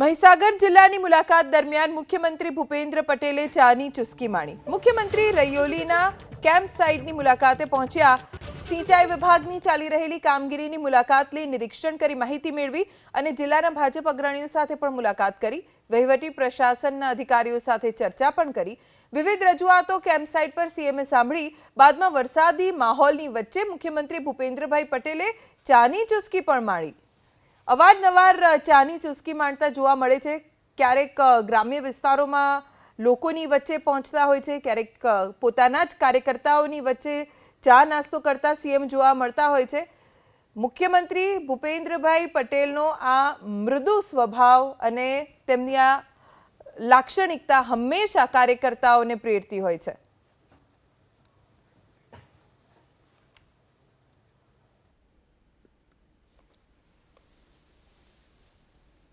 મહીસાગર જિલ્લાની મુલાકાત દરમિયાન મુખ્યમંત્રી ભૂપેન્દ્ર પટેલે ચાની ચુસ્કી માણી. મુખ્યમંત્રી રૈયોલીના કેમ્પ સાઇટની મુલાકાતે પહોંચ્યા. સિંચાઈ વિભાગની ચાલી રહેલી કામગીરીની મુલાકાત લઈ નિરીક્ષણ કરી માહિતી મેળવી અને જિલ્લાના ભાજપ અગ્રણીઓ સાથે પણ મુલાકાત કરી. વહીવટી પ્રશાસનના અધિકારીઓ સાથે ચર્ચા પણ કરી. વિવિધ રજૂઆતો કેમ્પ સાઇટ પર સીએમએ સાંભળી. બાદમાં વરસાદી માહોલની વચ્ચે મુખ્યમંત્રી ભૂપેન્દ્રભાઈ પટેલે ચાની ચુસ્કી પણ માણી. અવારનવાર ચાની ચુસ્કી માણતા જોવા મળે છે. ક્યારેક ગ્રામ્ય વિસ્તારોમાં લોકોની વચ્ચે પહોંચતા હોય છે. ક્યારેક પોતાના જ કાર્યકર્તાઓની વચ્ચે ચા નાસ્તો કરતા સીએમ જોવા મળતા હોય છે. મુખ્યમંત્રી ભૂપેન્દ્રભાઈ પટેલનો આ મૃદુ સ્વભાવ અને તેમની આ લાક્ષણિકતા હંમેશા કાર્યકર્તાઓને પ્રેરતી હોય છે.